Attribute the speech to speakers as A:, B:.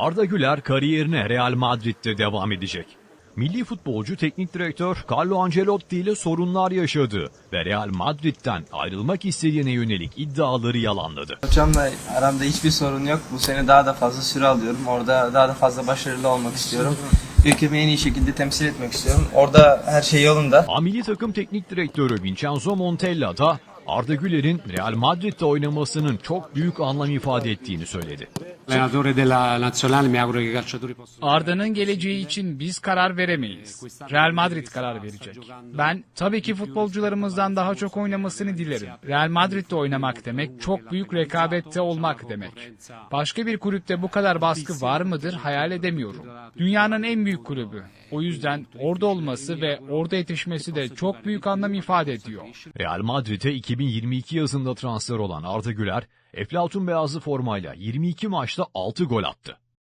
A: Arda Güler kariyerine Real Madrid'de devam edecek. Milli futbolcu teknik direktör Carlo Ancelotti ile sorunlar yaşadı ve Real Madrid'den ayrılmak istediğine yönelik iddiaları yalanladı.
B: Hocamla aramda hiçbir sorun yok. Bu sene daha da fazla süre alıyorum. Orada daha da fazla başarılı olmak istiyorum. Ülkemi en iyi şekilde temsil etmek istiyorum. Orada her şey yolunda.
A: A milli takım teknik direktörü Vincenzo Montella da Arda Güler'in Real Madrid'de oynamasının çok büyük anlam ifade ettiğini söyledi.
C: allenatore della nazionale mi auguro che i calciatori possano
D: Arda'nın geleceği için biz karar veremeyiz. Real Madrid karar verecek. Ben tabii ki futbolcularımızdan daha çok oynamasını dilerim. Real Madrid'de oynamak demek çok büyük rekabette olmak demek. Başka bir kulüpte bu kadar baskı var mıdır hayal edemiyorum. Dünyanın en büyük kulübü. O yüzden orada olması ve orada yetişmesi de çok büyük anlam ifade ediyor.
A: Real Madrid'e 2022 yazında transfer olan Arda Güler, Eflatun beyazlı formayla 22 maçta 6 gol attı.